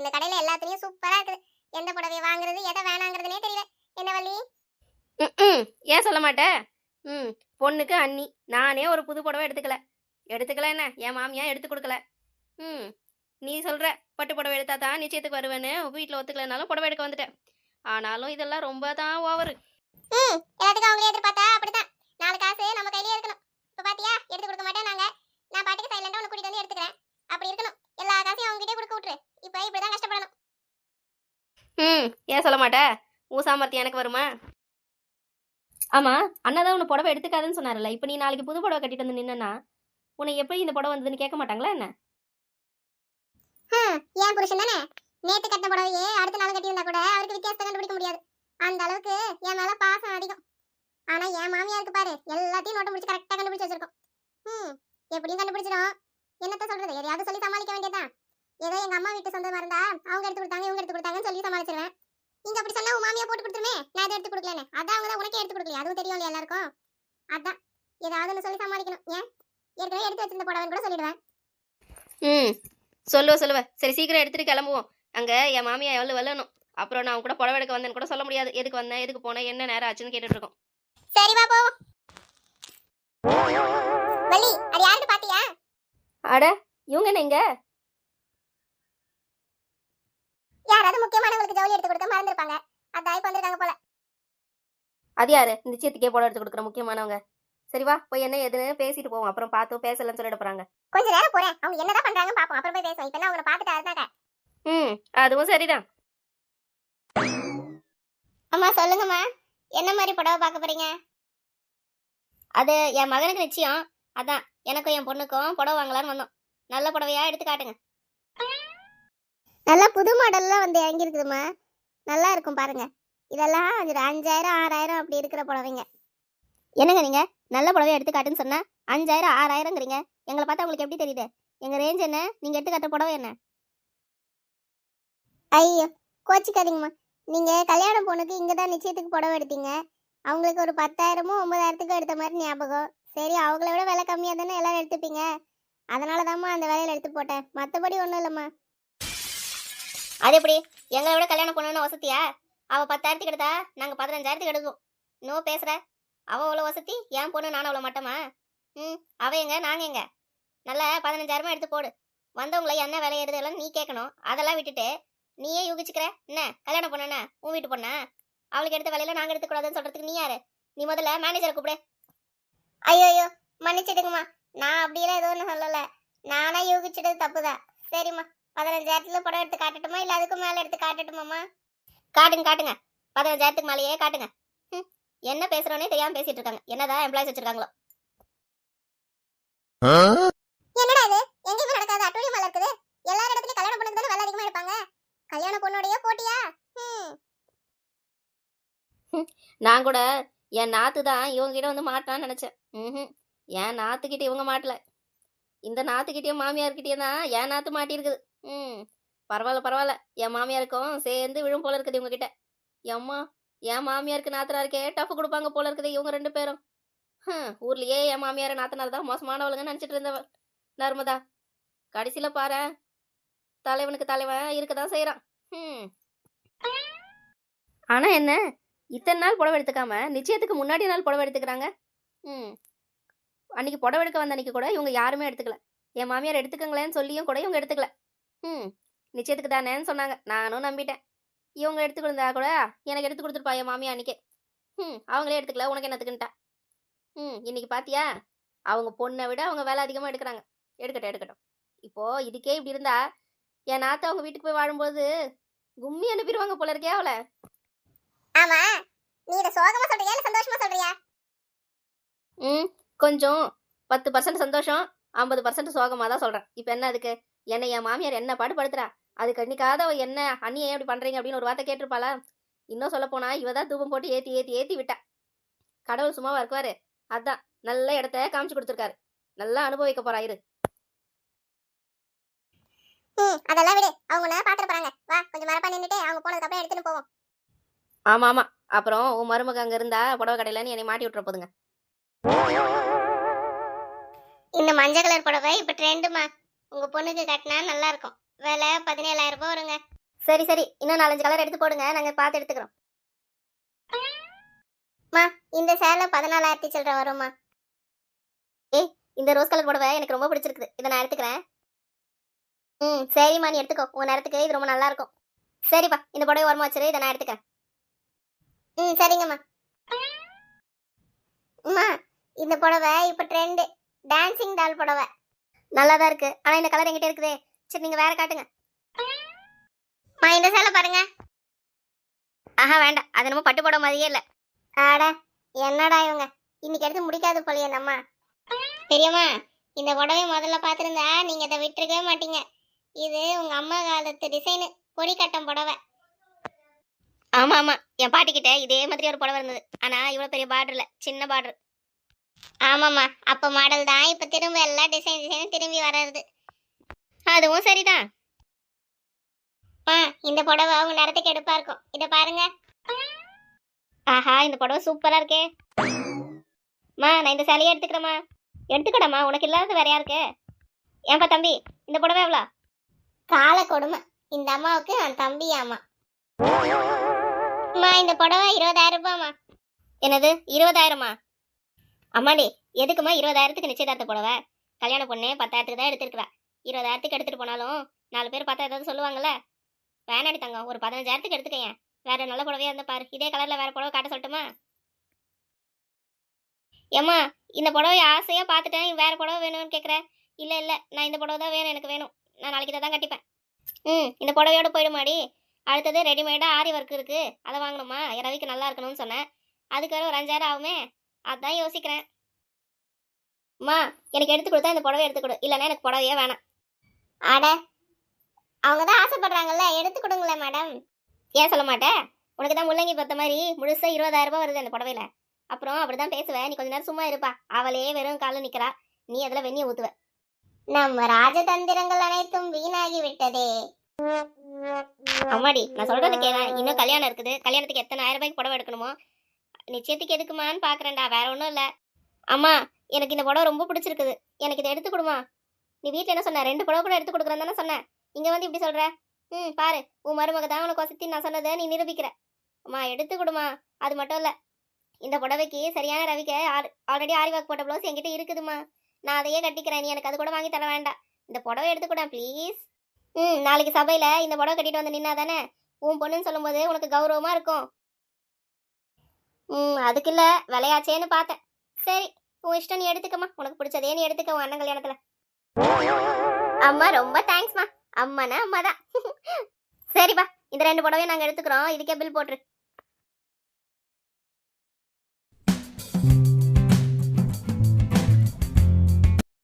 இந்த கடையில எல்லாத்துலயும் சூப்பரா இருக்குது. எந்த புடவைய வாங்குறது எதை வேணாங்கிறதுனே தெரியல. என்ன வள்ளி? ஏன் சொல்ல மாட்டேன் ம். பொண்ணுக்கு அண்ணி. நானே ஒரு புது புடவை எடுத்துக்கல. எடுத்துக்கல என்ன? என் மாமியா எடுத்து கொடுக்கல. ம். நீ சொல்ற பட்டு புடவை எடுத்தா தான் நிச்சயத்துக்கு வருவேன்னு வீட்டில் ஒத்துக்கலைனாலும் புடவை எடுக்க வந்துட்டேன். ஆனாலும் இதெல்லாம் ரொம்ப தான் ஓவர். ம். எல்லாத்துக்கும் அவங்களே எதிர்பார்த்தா அப்படிதான் நாலு காசு நம்ம கையிலே இருக்கணும். இப்ப பாத்தியா? எடுத்து கொடுக்க மாட்டேன் நாங்க நான் பாட்டுக்கு சைலண்டா உனக்கு கூட்டிட்டு வந்து எடுத்துக்கிறேன். அப்படி இருக்கணும் எல்லா காசையும் அவங்க கிட்டே கொடுக்க விட்டுரு இப்ப இப்படிதான் கஷ்டப்படணும் ம் ஏன் சொல்ல மாட்டே? உன் சாமர்த்தியம் எனக்கு வருமா? ஆமா அண்ணா தான் உன்னை புடவை எடுத்துக்காதுன்னு சொன்னார்ல இப்போ நீ நாளைக்கு புது புடவை கட்டிட்டு வந்து நின்னா உன்னை எப்படி இந்த புடவை வந்ததுன்னு கேட்க மாட்டாங்களா என்ன? ஹம், புருஷன் தானே? நேத்து கட்ட புடவையே அடுத்த நாள் கட்டி இருந்தா கூட அவருக்கு வித்தியாசத்தை கண்டுபிடிக்க முடியாது. அந்த அளவுக்கு என் மேல பாசம் அதிகம். ஆனா என் மாமியாருக்கு பாரு எல்லாத்தையும் நோட்டை முடிச்சு கரெக்டா கண்டுபிடிச்சு வச்சிருக்கோம். ம் எப்படியும் கண்டுபிடிச்சிடும் என்னத்த சொல்றது? எதையாவது சொல்லி சமாளிக்க வேண்டியதுதான். ஏதோ எங்க அம்மா வீட்டு சொந்தமா இருந்தா அவங்க எடுத்து கொடுத்தாங்க இவங்க எடுத்து கொடுத்தாங்கன்னு சொல்லி சமாளிச்சிருவேன். இங்க அப்படி சொன்னா உன் மாமியா போட்டு கொடுத்துருமே நான் எதை எடுத்து கொடுக்கலன்னு. அதான் அவங்க தான் உனக்கே எடுத்து கொடுக்கல அதுவும் தெரியும் இல்லையா எல்லாருக்கும்? அதான். ஏதாவது ஒன்று சொல்லி சமாளிக்கணும். ஏன்? ஏற்கனவே எடுத்து வச்சிருந்த புடவைன்னு கூட சொல்லிடுவேன். ம். சொல்லுவ சொல்லுவ. சரி சீக்கிரம் எடுத்துட்டு கிளம்புவோம். அங்க என் மாமியா எவ்வளவு வெல்லணும்? அப்புறம் நான் கூட புடவை எடுக்க வந்தேன்னு கூட சொல்ல முடியாது. எதுக்கு வந்தேன் எதுக்கு போனேன் என்ன நேரம் ஆச்சுன்னு கேட்டுட்டு இருக்கோம் சரி போவோம். வள்ளி அது யாருன்னு பாத்தியா? அட இவங்க என்ன இங்க? முக்கியமானவங்களுக்கு ஜவுளி எடுத்து கொடுக்க மறந்துருப்பாங்க. அதான் இப்ப வந்திருக்காங்க போல. அது யாரு? இந்த நிச்சயத்துக்கே புடவை எடுத்து கொடுக்குற முக்கியமானவங்க. சரி வா போய் என்ன எதுன்னு பேசிட்டு போவோம். அப்புறம் பார்த்து பேசலன்னு சொல்லிட போறாங்க. கொஞ்ச நேரம் போறேன். அவங்க என்னதான் பண்றாங்கன்னு பாப்போம். அப்புறம் போய் பேசுவோம். இப்ப அவங்கள பாத்துட்டு அதுதாங்க ம் அதுவும் சரிதான். அம்மா சொல்லுங்கம்மா. என்ன மாதிரி புடவை பார்க்க போறீங்க? அது என் மகனுக்கு நிச்சயம். அதான் எனக்கும் என் பொண்ணுக்கும் புடவை வாங்கலான்னு வந்தோம். நல்ல புடவையா எடுத்து காட்டுங்க. நல்லா புது மாடல்லாம் வந்து இறங்கியிருக்குதுமா நல்லா இருக்கும் பாருங்க. இதெல்லாம் ஒரு அஞ்சாயிரம் ஆறாயிரம் அப்படி இருக்கிற புடவைங்க. என்னங்க நீங்கள் நல்ல புடவை எடுத்து காட்டுன்னு அஞ்சாயிரம் ஆறாயிரங்கிறீங்க எங்களை பார்த்தா உங்களுக்கு எப்படி தெரியுது? எங்கள் ரேஞ்ச் என்ன? நீங்கள் எடுத்து காட்டுற புடவை என்ன? ஐயோ கோச்சிக்காதீங்கம்மா. நீங்கள் கல்யாண பொண்ணுக்கு இங்கே தான் நிச்சயத்துக்கு புடவை எடுத்தீங்க. அவங்களுக்கு ஒரு பத்தாயிரமோ ஒன்பதாயிரத்துக்கும் எடுத்த மாதிரி ஞாபகம். சரி அவங்கள விட விலை கம்மியாக தானே எல்லாம் எடுத்துப்பீங்க. அதனால தாம்மா அந்த வேலையில் எடுத்து போட்டேன். மற்றபடி ஒன்றும் இல்லைம்மா. அது எப்படி? எங்களை விட கல்யாணம் பண்ணணும்னு வசதியா? அவ பத்தாயிரத்துக்கு எடுத்தா நாங்க பதினஞ்சாயிரத்துக்கு எடுக்கும் நோ பேசுற. அவ அவ்வளோ வசதி? என் பொண்ணு நானும் அவ்வளோ மட்டமா? ம் அவ எங்க? நாங்க எங்க? நல்ல பதினஞ்சாயிரமா எடுத்து போடு. வந்தவங்கள என்ன வேலை ஏறுது எல்லாம் நீ கேட்கணும். அதெல்லாம் விட்டுட்டு நீயே யூகிச்சுக்கிற. என்ன? கல்யாணம் பொண்ணு உன் வீட்டு பொண்ணா? அவளுக்கு எடுத்த வேலையில நாங்க எடுத்துக்கூடாதுன்னு சொல்றதுக்கு நீ யாரு? நீ முதல்ல மேனேஜரை கூப்பிடு. ஐயோ ஐயோ மன்னிச்சிடுங்கம்மா. நான் அப்படியெல்லாம் எதுவும் ஒன்றும் சொல்லலை. நானே யூகிச்சிட்டது தப்புதான். சரிம்மா. பதினஞ்சாயிரத்துல புடவை எடுத்து காட்டட்டுமா? இல்லை அதுக்கும் மேலே எடுத்து காட்டட்டுமாம்மா? காட்டுங்க காட்டுங்க. பதினஞ்சாயிரத்துக்கு மேலேயே காட்டுங்க. என்ன பேசுறோன்னே தெரியாம பேசிட்டு இருக்காங்க. என்னதான் எம்ப்ளாயிஸ் வச்சிருக்காங்களோ. என்னடா இது? எங்கேயுமே நடக்காத. அட்டூழியம் மலை இருக்குது. எல்லா இடத்துலயும் கல்யாண பொண்ணுக்கு தானே விலை அதிகமா எடுப்பாங்க கல்யாண பொண்ணுடைய போட்டியா? நான் கூட என் நாத்து தான் இவங்க கிட்ட வந்து மாட்டான்னு நினைச்சேன். ம் என் நாத்துக்கிட்ட இவங்க மாட்டல. இந்த நாத்துக்கிட்டயும் மாமியார்கிட்டயும் தான் என் நாத்து மாட்டியிருக்குது. ம் பரவாயில்ல பரவாயில்ல என் மாமியாருக்கும் சேர்ந்து விழும் போல இருக்குது இவங்ககிட்ட. எம்மா என் மாமியாருக்கு நாத்தனா இருக்கே டஃப் கொடுப்பாங்க போல இருக்குது இவங்க ரெண்டு பேரும். ஹம், ஊர்லயே என் மாமியார் நாத்தனார் தான் மோசமானவளுங்கன்னு நினைச்சிட்டு இருந்தவள் நர்மதா. கடைசியில் பாரு தலைவனுக்கு தலைவன் இருக்க தான் செய்யறான் ம் ஆனா என்ன இத்தனை நாள் புடவை எடுத்துக்காம நிச்சயத்துக்கு முன்னாடி நாள் புடவை எடுத்துக்கிறாங்க? ம். அன்னைக்கு புடவை எடுக்க வந்த அன்னைக்கு கூட இவங்க யாருமே எடுத்துக்கல. என் மாமியார் எடுத்துக்கங்களேன்னு சொல்லியும் கூட இவங்க எடுத்துக்கல. ம் நிச்சயத்துக்கு தானேன்னு சொன்னாங்க. நானும் நம்பிட்டேன். இவங்க எடுத்து கொடுத்தா கூட எனக்கு எடுத்து கொடுத்துருப்பா என் மாமியா அன்னைக்கே. ம் அவங்களே எடுத்துக்கல உனக்கு என்னத்துக்குன்ட்டா. ம் இன்னைக்கு பாத்தியா? அவங்க பொண்ணை விட அவங்க வேலை அதிகமாக எடுக்கிறாங்க. எடுக்கட்டும் எடுக்கட்டும். இப்போ இதுக்கே இப்படி இருந்தா என் நாத்த அவங்க வீட்டுக்கு போய் வாழும்போது கும்மி அனுப்பிடுவாங்க போல இருக்கே அவளை. ஆமா நீ இத சோகமா சொல்றியா இல்ல சந்தோஷமா சொல்றியா? ம் கொஞ்சம் பத்து பர்சன்ட் சந்தோஷம் ஐம்பது பர்சன்ட் சோகமாக தான் சொல்கிறேன் இப்போ என்ன அதுக்கு? என்னை என் மாமியார் என்ன பாடுபடுத்துறா? அது கண்ணிக்காத அவ என்ன அண்ணி ஏன் இப்படி பண்ணுறீங்க அப்படின்னு ஒரு வார்த்தை கேட்டிருப்பாளா? இன்னும் சொல்ல போனா இவ தான் தூபம் போட்டு ஏற்றி ஏற்றி ஏற்றி விட்டா. கடவுள் சும்மாவா இருக்குவாரு? அதான் நல்ல இடத்த காமிச்சு கொடுத்துருக்காரு. நல்லா அனுபவிக்க போறா இரு. அதெல்லாம் விடு. அவங்க நான் பாத்துட்டு போறாங்க. வா கொஞ்சம் மரப்பா நின்னுட்டு அவங்க போனதுக்கு அப்புறம் எடுத்துட்டு போவோம். ஆமா ஆமா அப்புறம் உன் மருமக அங்க இருந்தா புடவை கடையிலன்னு என்னை மாட்டி விட்டுற போதுங்க. இந்த மஞ்சள் கலர் புடவை இப்ப ட்ரெண்டுமா உங்க பொண்ணுக்கு கட்டினா நல்லா இருக்கும் விலை பதினேழாயிரம் ரூபாய் வருங்க. சரி சரி. இன்னும் நாலஞ்சு கலர் எடுத்து போடுங்க. நாங்க பார்த்து எடுத்துக்கிறோம். இந்த சேலை பதினாலாயிரத்தி சில்லற வருமா இந்த ரோஸ் கலர் புடவை எனக்கு ரொம்ப பிடிச்சிருக்குது. இதை நான் எடுத்துக்கிறேன். ம் சரிம்மா நீ எடுத்துக்கோ. உன் நேரத்துக்கு இது ரொம்ப நல்லா இருக்கும் சரிப்பா இந்த புடவை ஓரமா வச்சிரு. இதை நான் எடுத்துக்கிறேன். ம் சரிங்கம்மா. அம்மா இந்த புடவை இப்போ ட்ரெண்டு டான்சிங் டால் புடவை. நல்லா தான் இருக்கு. ஆனா இந்த கலர் எங்கிட்ட இருக்குதே. சரி நீங்க வேற காட்டுங்க. மா இந்த சேலை பாருங்க. ஆஹா வேண்டாம். அது நம்ம பட்டு போட மாதிரியே இல்ல. ஆட என்னடா இவங்க? இன்னைக்கு எடுத்து முடிக்காது போலயே இந்த அம்மா. பெரியம்மா இந்த புடவை முதல்ல பார்த்துருந்தா நீங்க இதை விட்டுருக்கவே மாட்டீங்க. இது உங்க அம்மா காலத்து டிசைனு பொடி கட்டம் புடவை. ஆமா ஆமா. என் பாட்டிக்கிட்ட இதே மாதிரி ஒரு புடவை இருந்தது. ஆனா இவ்வளவு பெரிய பார்டர் இல்ல சின்ன பார்டர் ஆமாம்மா அப்போ மாடல் தான். இப்போ திரும்ப எல்லா டிசைன் டிசைனும் திரும்பி வர்றது. அதுவும் சரிதான். ஆ இந்த புடவை உங்க நேரத்துக்கு எடுப்பா இருக்கும். இதை பாருங்க. ஆஹா இந்த புடவை சூப்பரா இருக்கே. மா நான் இந்த சேலையை எடுத்துக்கிறேம்மா. எடுத்துக்கடாமா உனக்கு இல்லாதது வேற யாருக்கு? ஏன்பா தம்பி இந்த புடவை எவ்வளோ? கால கொடுமை. இந்த அம்மாவுக்கு நான் ஆமா அம்மா. இந்த புடவை இருபதாயிரம் ரூபாய்மா என்னது இருபதாயிரமா? அம்மாடி எதுக்குமா இருபதாயிரத்துக்கு நிச்சயதார்த்த போடவ? கல்யாண பொண்ணு பத்தாயிரத்துக்கு தான் எடுத்திருக்கிறா. இருபதாயிரத்துக்கு எடுத்துட்டு போனாலும் நாலு பேர் பார்த்தா ஏதாவது சொல்லுவாங்கல்ல? வேணாடி தங்கம் ஒரு பதினஞ்சாயிரத்துக்கு எடுத்துக்கேன் வேற நல்ல புடவையா இருந்தா பாரு. இதே கலர்ல வேற புடவை காட்ட சொல்லட்டுமா? ஏம்மா இந்த புடவை ஆசையா பார்த்துட்டேன். வேற புடவை வேணும்னு கேட்குற இல்ல இல்ல நான் இந்த புடவை தான் வேணும் எனக்கு வேணும். நான் நாளைக்கு இதை தான் கட்டிப்பேன். ம் இந்த புடவையோட போயிடுமாடி. அடுத்தது ரெடிமேடா ஆரி ஒர்க் இருக்கு. அதை வாங்கணுமா? இரவிக்கு நல்லா இருக்கணும்னு சொன்னேன். அதுக்கு வேற ஒரு அஞ்சாயிரம் ஆகுமே. அதான் யோசிக்கிறேன். அம்மா எனக்கு எடுத்து கொடுத்தா இந்த புடவை எடுத்து கொடு. இல்லைன்னா எனக்கு புடவையே வேணாம். அட அவங்க தான் ஆசைப்படுறாங்கல்ல எடுத்து கொடுங்களேன் மேடம் ஏன் சொல்ல மாட்டேன் உனக்கு தான் முள்ளங்கி பார்த்த மாதிரி முழுசா இருபதாயிரம் ரூபாய் வருது அந்த புடவையில. அப்புறம் அப்படிதான் பேசுவேன் நீ கொஞ்ச நேரம் சும்மா இருப்பா. அவளே வெறும் காலில் நிக்கிறா. நீ அதில் வெந்நிய ஊத்துவ. நம்ம ராஜதந்திரங்கள் அனைத்தும் வீணாகி விட்டதே. அம்மாடி நான் சொல்றது கேள. இன்னும் கல்யாணம் இருக்குது. கல்யாணத்துக்கு எத்தனை ஆயிரம் ரூபாய்க்கு புடவை எடுக்கணுமோ? நிச்சயத்துக்கு எதுக்குமான்னு பாக்குறேன்டா வேற ஒன்றும் இல்ல. அம்மா எனக்கு இந்த புடவை ரொம்ப பிடிச்சிருக்குது. எனக்கு இதை எடுத்து கொடுமா. நீ வீட்டில் என்ன சொன்ன? ரெண்டு புடவை கூட எடுத்து கொடுக்குறேன் தானே சொன்னேன் இங்க வந்து இப்படி சொல்ற? ம் பாரு உன் மருமக தான் உனக்கு வசதி நான் சொன்னதை நீ நிரூபிக்கிற. அம்மா எடுத்து கொடுமா. அது மட்டும் இல்ல இந்த புடவைக்கு சரியான ரவிக்க ஆல்ரெடி ஆரி ஒர்க் போட்ட ப்ளவுஸ் என்கிட்ட இருக்குதுமா நான் அதையே கட்டிக்கிறேன் நீ எனக்கு அது கூட வாங்கி தர வேண்டாம். இந்த புடவை எடுத்துக்கூடா ப்ளீஸ் ம் நாளைக்கு சபையில இந்த புடவை கட்டிட்டு வந்து நின்னா தானே உன் பொண்ணுன்னு சொல்லும்போது உனக்கு கௌரவமா இருக்கும். ம் அதுக்கு இல்ல. விளையாச்சேன்னு பார்த்தேன். சரி உன் இஷ்டம் நீ எடுத்துக்கம்மா. உனக்கு பிடிச்சதே நீ எடுத்துக்க உன் அண்ணன் கல்யாணத்துல. அம்மா ரொம்ப தேங்க்ஸ்மா அம்மானா அம்மா தான் சரிப்பா இந்த ரெண்டு புடவையும் நாங்க எடுத்துக்கிறோம். இதுக்கே பில் போட்டுரு.